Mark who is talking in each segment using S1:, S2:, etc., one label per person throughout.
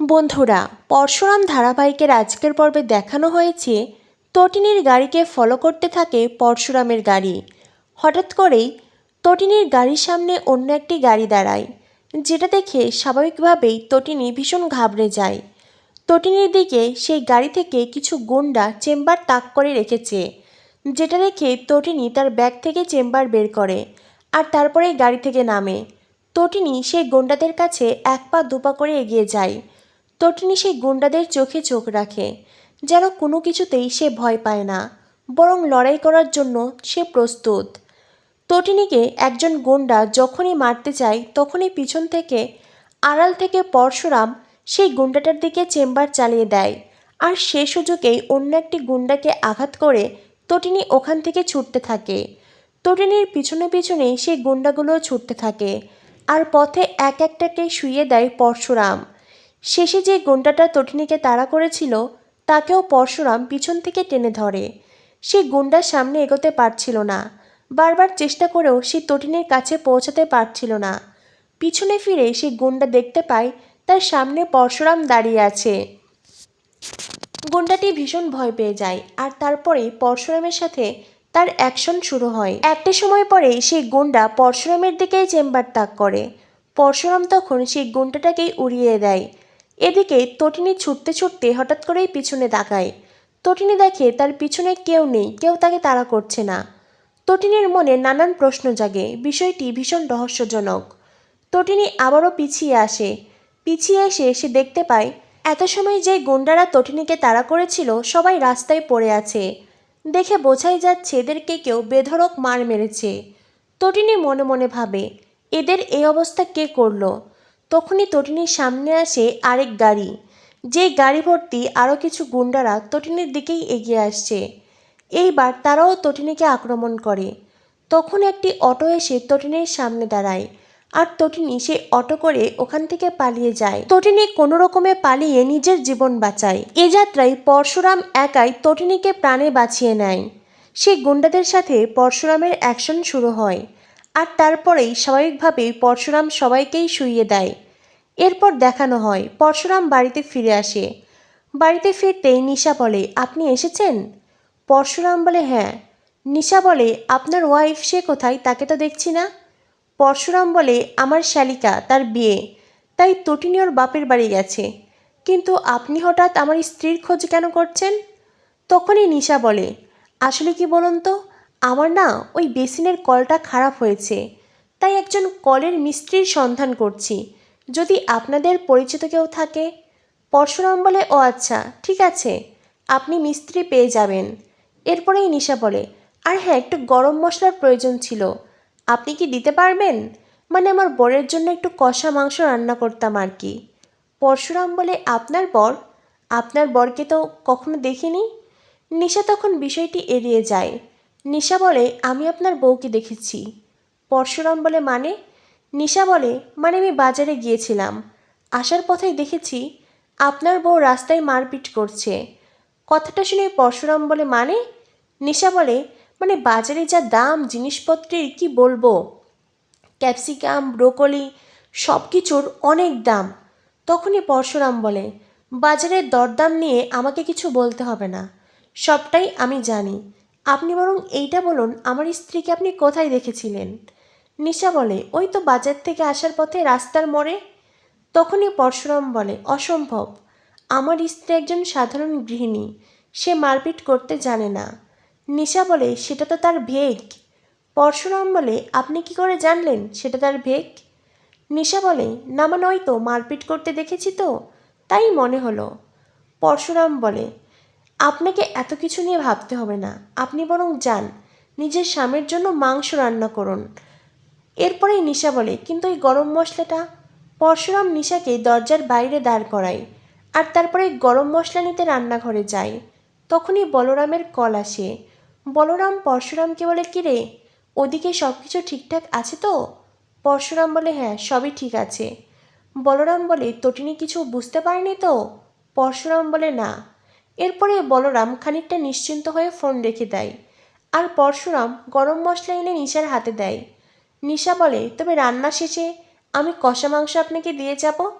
S1: বন্ধুরা, পরশুরাম ধারাবাহিকের আজকের পর্বে দেখানো হয়েছে, তটিনীর গাড়িকে ফলো করতে থাকে পরশুরামের গাড়ি। হঠাৎ করেই তটিনীর গাড়ির সামনে অন্য একটি গাড়ি দাঁড়ায়, যেটা দেখে স্বাভাবিকভাবেই তটিনী ভীষণ ঘাবড়ে যায়। তটিনীর দিকে সেই গাড়ি থেকে কিছু গুন্ডা চেম্বার তাক করে রেখেছে, যেটা দেখে তটিনী তার ব্যাগ থেকে চেম্বার বের করে আর তারপরে গাড়ি থেকে নামে। তটিনী সেই গুন্ডাদের কাছে এক পা দুপা করে এগিয়ে যায় তটিনী সেই গুন্ডাদের চোখে চোখ রাখে, যেন কোনো কিছুতেই সে ভয় পায় না, বরং লড়াই করার জন্য সে প্রস্তুত। তটিনীকে একজন গুন্ডা যখনই মারতে চায়, তখনই পিছন থেকে, আড়াল থেকে পরশুরাম সেই গুন্ডাটার দিকে চেম্বার চালিয়ে দেয়, আর সে সুযোগেই অন্য একটি গুন্ডাকে আঘাত করে তটিনী ওখান থেকে ছুটতে থাকে। তটিনীর পিছনে পিছনে সেই গুন্ডাগুলো ছুটতে থাকে, আর পথে এক একটাকে শুইয়ে দেয় পরশুরাম। শেষে যে গুন্ডাটা তটিনীকে তাড়া করেছিল, তাকেও পরশুরাম পিছন থেকে টেনে ধরে। সে গুন্ডার সামনে এগোতে পারছিল না। বারবার চেষ্টা করেও সে তটিনীর কাছে পৌঁছাতে পারছিল না। পিছনে ফিরে সে গুন্ডা দেখতে পায়, তার সামনে পরশুরাম দাঁড়িয়ে আছে। গুন্ডাটি ভীষণ ভয় পেয়ে যায়, আর তারপরে পরশুরামের সাথে তার অ্যাকশন শুরু হয়। একটা সময় পরে সেই গুন্ডা পরশুরামের দিকেই চেম্বার তাক করে। পরশুরাম তখন সেই গুন্ডাটাকেই উড়িয়ে দেয়। এদিকে তটিনী ছুটতে ছুটতে হঠাৎ করেই পিছনে তাকায়। তটিনী দেখে তার পিছনে কেউ নেই, কেউ তাকে তাড়া করছে না। তটিনীর মনে নানান প্রশ্ন জাগে, বিষয়টি ভীষণ রহস্যজনক। তটিনী আবারও পিছিয়ে আসে। পিছিয়ে এসে সে দেখতে পায়, এত সময় যে গুন্ডারা তটিনীকে তাড়া করেছিল, সবাই রাস্তায় পড়ে আছে। দেখে বোঝাই যাচ্ছে এদেরকে কেউ বেধড়ক মার মেরেছে। তটিনী মনে মনে ভাবে, এদের এই অবস্থা কে করল? তখনই তটিনীর সামনে আসে আরেক গাড়ি। যেই গাড়ি ভর্তি আরও কিছু গুন্ডারা তটিনীর দিকেই এগিয়ে আসছে। এইবার তারাও তটিনীকে আক্রমণ করে। তখন একটি অটো এসে তটিনীর সামনে দাঁড়ায়। আর তটিনী সে অটো করে ওখান থেকে পালিয়ে যায়। তটিনী কোনো রকমে পালিয়ে নিজের জীবন বাঁচায়। এ যাত্রায় পরশুরাম একাই তটিনীকে প্রাণে বাঁচিয়ে নেয়। সেই গুন্ডাদের সাথে পরশুরামের অ্যাকশন শুরু হয়। আর তারপরেই স্বাভাবিকভাবেই পরশুরাম সবাইকেই শুইয়ে দেয়। এরপর দেখানো হয়, পরশুরাম বাড়িতে ফিরে আসে। বাড়িতে ফিরতেই নিশা বলে, আপনি এসেছেন? পরশুরাম বলে হ্যাঁ। নিশা বলে, আপনার ওয়াইফ সে কোথায়? তাকে তো দেখছি না। পরশুরাম বলে, আমার শালিকা, তার বিয়ে। তাই তটিনী ওর বাপের বাড়ি গেছে। কিন্তু আপনি হঠাৎ আমার স্ত্রীর খোঁজ কেন করছেন? তখনই নিশা বলে, আসলে কি বলুন তো? আমার না ওই বেসিনের কলটা খারাপ হয়েছে, তাই একজন কলের মিস্ত্রির সন্ধান করছি। যদি আপনাদের পরিচিত কেউ থাকে, পরশুরাম বলে, ও আচ্ছা ঠিক আছে, আপনি মিস্ত্রি পেয়ে যাবেন। এরপরেই নিশা বলে, আর হ্যাঁ একটু গরম মশলার প্রয়োজন ছিল, আপনি কি দিতে পারবেন? মানে আমার বরের জন্য একটু কষা মাংস রান্না করতাম আর কি। পরশুরাম বলে, আপনার বর? আপনার বরকে তো কখনো দেখিনি? নিশা তখন বিষয়টি এড়িয়ে যায়। নিশা বলে, আমি আপনার বউকে দেখেছি। পরশুরাম বলে মানে? নিশা বলে মানে আমি বাজারে গিয়েছিলাম। আসার পথেই দেখেছি আপনার বউ রাস্তায় মারপিট করছে। কথাটা শুনে পরশুরাম বলে মানে? নিশা বলে মানে বাজারে যা দাম, জিনিসপত্রের কি বলব? ক্যাপসিকাম, ব্রোকলি সব কিছুর অনেক দাম। তখনই পরশুরাম বলে বাজারের দরদাম নিয়ে আমাকে কিছু বলতে হবে না। সবটাই আমি জানি। আপনি বরং এইটা বলুন, আমার স্ত্রীকে আপনি কোথায় দেখেছিলেন? নিশা বলে, ওই তো বাজার থেকে আসার পথে রাস্তার মোড়ে। তখনই পরশুরাম বলে, অসম্ভব। আমার স্ত্রী একজন সাধারণ গৃহিণী, সে মারপিট করতে জানে না। নিশা বলে, সেটা তো তার ভেগ পরশুরাম বলে, আপনি কি করে জানলেন সেটা তার ভেগ নিশা বলে, না মানে ওই তো মারপিট করতে দেখেছি তো, তাই মনে হলো। পরশুরাম বলে আপনাকে এত কিছু নিয়ে ভাবতে হবে না। আপনি বরং যান। নিজের স্বামীর জন্য মাংস রান্না করুন। এরপরেই নিশা বলে, কিন্তু এই গরম মশলাটা? পরশুরাম নিশাকে দরজার বাইরে দাঁড় করায় আর তারপরে গরম মশলা নিতে রান্নাঘরে যায়। তখনই বলরামের কল আসে। বলরাম পরশুরামকে বলে কিরে ওদিকে সব কিছু ঠিকঠাক আছে তো? পরশুরাম বলে হ্যাঁ সবই ঠিক আছে। বলরাম বলে, তটিনী কিছু বুঝতে পারেনি তো? পরশুরাম বলে, না। এরপরে বলরাম খানিকটা নিশ্চিন্ত হয়ে ফোন রেখে দেয় আর পরশুরাম গরম মশলা এনে নিশার হাতে দেয়। নিশা বলে, তবে রান্না শেষে আমি কষা মাংস আপনাকে দিয়ে যাব?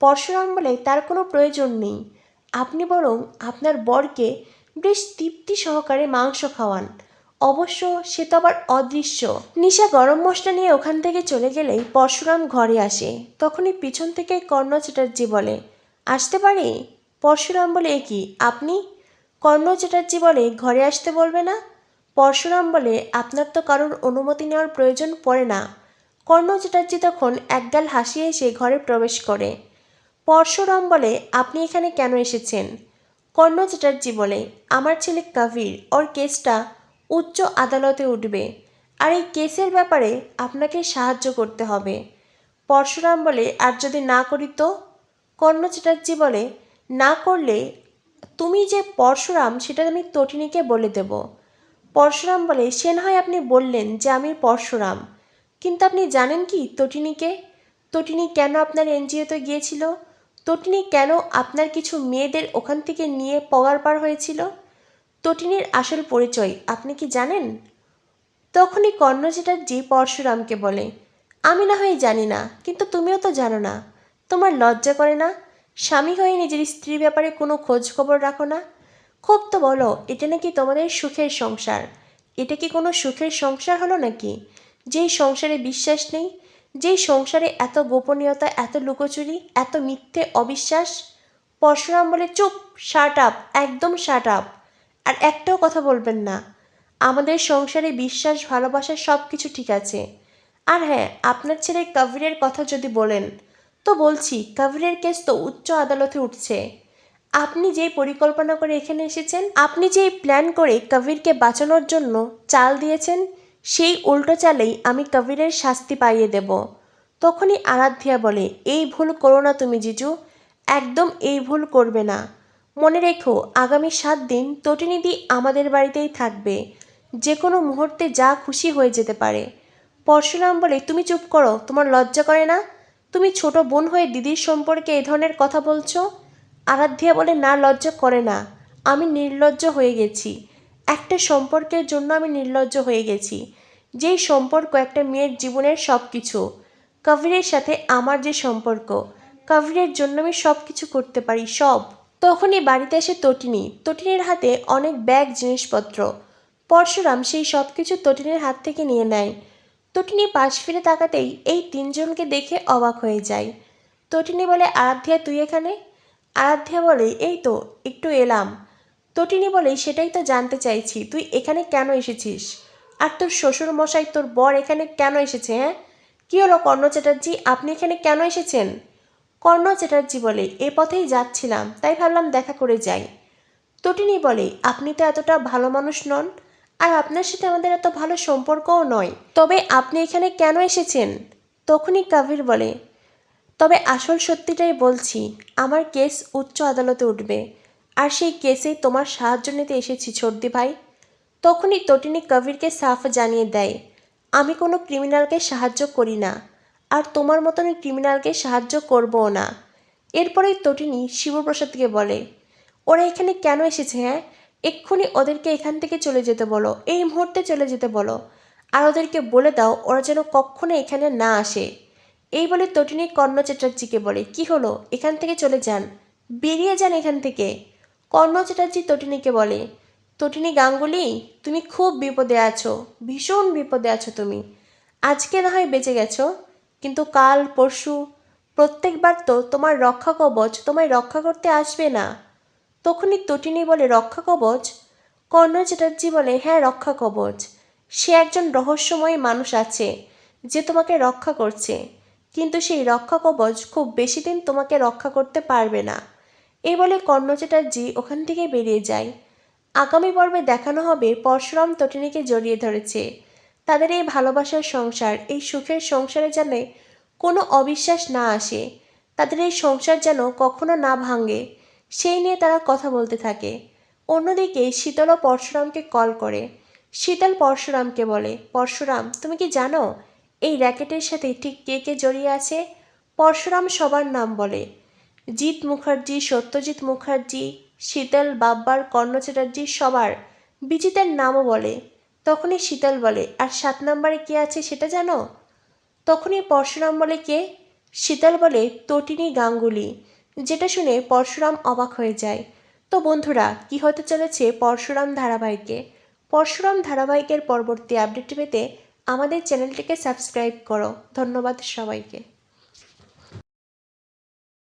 S1: পরশুরাম বলে, তার কোনো প্রয়োজন নেই। আপনি বরং আপনার বরকে বেশ তৃপ্তি সহকারে মাংস খাওয়ান। অবশ্য সে তো আবার অদৃশ্য। নিশা গরম মশলা নিয়ে ওখান থেকে চলে গেলেই পরশুরাম ঘরে আসে। তখনই পিছন থেকে কর্ণ চ্যাটার্জি বলে, আসতে পারি? পরশুরাম বলে, এ কি, আপনি? কর্ণ চ্যাটার্জি বলে, ঘরে আসতে বলবে না? পরশুরাম বলে, আপনার তো কারোর অনুমতি নেওয়ার প্রয়োজন পড়ে না। কর্ণ চ্যাটার্জি তখন একগাল হাসিয়ে এসে ঘরে প্রবেশ করে। পরশুরাম বলে, আপনি এখানে কেন এসেছেন? কর্ণ চ্যাটার্জি বলে, আমার ছেলে কবির ওর কেসটা উচ্চ আদালতে উঠবে। আর এই কেসের ব্যাপারে আপনাকে সাহায্য করতে হবে। পরশুরাম বলে, আর যদি না করি তো? কর্ণ চ্যাটার্জি বলে না করলে তুমি যে পরশুরাম, সেটা আমি তটিনীকে বলে দেব। পরশুরাম বলে সে না হয় আপনি বললেন যে আমি পরশুরাম। কিন্তু আপনি জানেন কি তটিনীকে? তটিনী কেন আপনার এনজিওতে গিয়েছিল? তটিনী কেন আপনার কিছু মেয়েদের ওখান থেকে নিয়ে পগার পার হয়েছিল? তটিনীর আসল পরিচয় আপনি কি জানেন? তখনই কর্ণ চ্যাটার্জি পরশুরামকে বলে, আমি না হয় জানি না, কিন্তু তুমিও তো জানো না। তোমার লজ্জা করে না? স্বামী হয়ে নিজের স্ত্রীর ব্যাপারে কোনো খোঁজ খবর রাখো না। খুব তো বলো, এটা নাকি তোমাদের সুখের সংসার। এটা কি কোনো সুখের সংসার হলো নাকি? যেই সংসারে বিশ্বাস নেই, যেই সংসারে এত গোপনীয়তা, এত লুকোচুরি, এত মিথ্যে অবিশ্বাস। পরশুরাম বলে, চুপ শার্ট আপ একদম শার্ট আপ আর একটাও কথা বলবেন না, আমাদের সংসারে বিশ্বাস, ভালোবাসা সব কিছু ঠিক আছে। আর হ্যাঁ আপনার ছেলে কবিরের কথা যদি বলেন তো বলছি কবিরের কেস তো উচ্চ আদালতে উঠছে। আপনি যেই পরিকল্পনা করে এখানে এসেছেন, আপনি যেই প্ল্যান করে কবিরকে বাঁচানোর জন্য চাল দিয়েছেন, সেই উল্টো চালেই আমি কবিরের শাস্তি পাইয়ে দেব। তখনই আরাধ্যা বলে, এই ভুল করো না তুমি, জিজু। একদম এই ভুল করবে না। মনে রেখো, আগামী সাত দিন তটিনিধি আমাদের বাড়িতেই থাকবে। যে কোনো মুহূর্তে যা খুশি হয়ে যেতে পারে। পরশুরাম বলে, তুমি চুপ করো, তোমার লজ্জা করে না? তুমি ছোট বোন হয়ে দিদির সম্পর্কে এ ধরনের কথা বলছো? আরাধ্যা বলে, না, লজ্জা করে না। আমি নির্লজ্জ হয়ে গেছি। একটা সম্পর্কের জন্য আমি নির্লজ্জ হয়ে গেছি। যেই সম্পর্ক একটা মেয়ের জীবনের সব কিছু কবিরের সাথে আমার যে সম্পর্ক। কবিরের জন্য আমি সব কিছু করতে পারি, সব। তখনই বাড়িতে এসে তটিনী। তটিনের হাতে অনেক ব্যাগ, জিনিসপত্র। পরশুরাম সেই সব কিছু তটিনের হাত থেকে নিয়ে নেয়। তটিনী পাশ ফিরে তাকাতেই এই তিনজনকে দেখে অবাক হয়ে যায়। তটিনী বলে, আরাধ্যা, তুই এখানে? আরাধ্যা বলে, এই তো, একটু এলাম। তটিনী বলে, সেটাই তো জানতে চাইছি, তুই এখানে কেন এসেছিস? আর তোর শ্বশুর মশাই তোর বর এখানে কেন এসেছে হ্যাঁ? কী হলো কর্ণ চ্যাটার্জি? আপনি এখানে কেন এসেছেন? কর্ণ চ্যাটার্জি বলে, এ পথেই যাচ্ছিলাম, তাই ভাবলাম দেখা করে যাই। তটিনী বলে, আপনি তো এতটা ভালো মানুষ নন আর আপনার সাথে আমাদের এত ভালো সম্পর্কও নয়। তবে আপনি এখানে কেন এসেছেন? তখনই কাবির বলে, তবে আসল সত্যিটাই বলছি, আমার কেস উচ্চ আদালতে উঠবে। আর সেই কেসে তোমার সাহায্য নিতে এসেছি, ছর্দি ভাই। তখনই তটিনী কবিরকে সাফ জানিয়ে দেয়, আমি কোনো ক্রিমিনালকে সাহায্য করি না, আর তোমার মতন ক্রিমিনালকে সাহায্য করবও না। এরপরেই তটিনী শিবপ্রসাদকে বলে, ওরা এখানে কেন এসেছে হ্যাঁ? এক্ষুনি ওদেরকে এখান থেকে চলে যেতে বলো, এই মুহূর্তে চলে যেতে বলো। আর ওদেরকে বলে দাও, ওরা যেন কখনো এখানে না আসে। এই বলে তটিনী কর্ণ চ্যাটার্জিকে বলে, কি হলো? এখান থেকে চলে যান। বেরিয়ে যান এখান থেকে। কর্ণ চ্যাটার্জি তটিনীকে বলে, তটিনী গাঙ্গুলি, তুমি খুব বিপদে আছো, ভীষণ বিপদে আছো তুমি। আজকে না হয় বেঁচে গেছো, কিন্তু কাল, পরশু, প্রত্যেকবার তো তোমার রক্ষা কবচ তোমায় রক্ষা করতে আসবে না। তখনই তটিনী বলে রক্ষা কবচ কর্ণ চ্যাটার্জি বলে হ্যাঁ রক্ষা কবচ সে একজন রহস্যময় মানুষ আছে যে তোমাকে রক্ষা করছে। কিন্তু সেই রক্ষা কবচ খুব বেশি দিন তোমাকে রক্ষা করতে পারবে না। এই বলে কর্ণ চ্যাটার্জি ওখান থেকে বেরিয়ে যায়। আগামী পর্বে দেখানো হবে পরশুরাম তটিনীকে জড়িয়ে ধরেছে। তাদের এই ভালোবাসার সংসার, এই সুখের সংসারে যেন কোনো অবিশ্বাস না আসে। তাদের এই সংসার যেন কখনো না ভাঙে। সেই নিয়ে তারা কথা বলতে থাকে। অন্যদিকে শীতলও পরশুরামকে কল করে। শীতল পরশুরামকে বলে, পরশুরাম, তুমি কি জানো এই র্যাকেটের সাথে ঠিক কে কে জড়িয়ে আছে? পরশুরাম সবার নাম বলে। জিৎ মুখার্জি, সত্যজিৎ মুখার্জি, শীতল বাব্বার, কর্ণ চ্যাটার্জি সবার বিজিতের নামও বলে। তখনই শীতল বলে, আর সাত নম্বরে কে আছে সেটা জানো? তখনই পরশুরাম বলে, কে? শীতল বলে, তটিনী গাঙ্গুলি। যেটা শুনে পরশুরাম অবাক হয়ে যায়। তো বন্ধুরা, কি হতে চলেছে পরশুরাম ধারাবাহিকে? পরশুরাম ধারাবাহিকের পরবর্তী আপডেট পেতে আমাদের চ্যানেলটিকে সাবস্ক্রাইব করো। ধন্যবাদ সবাইকে।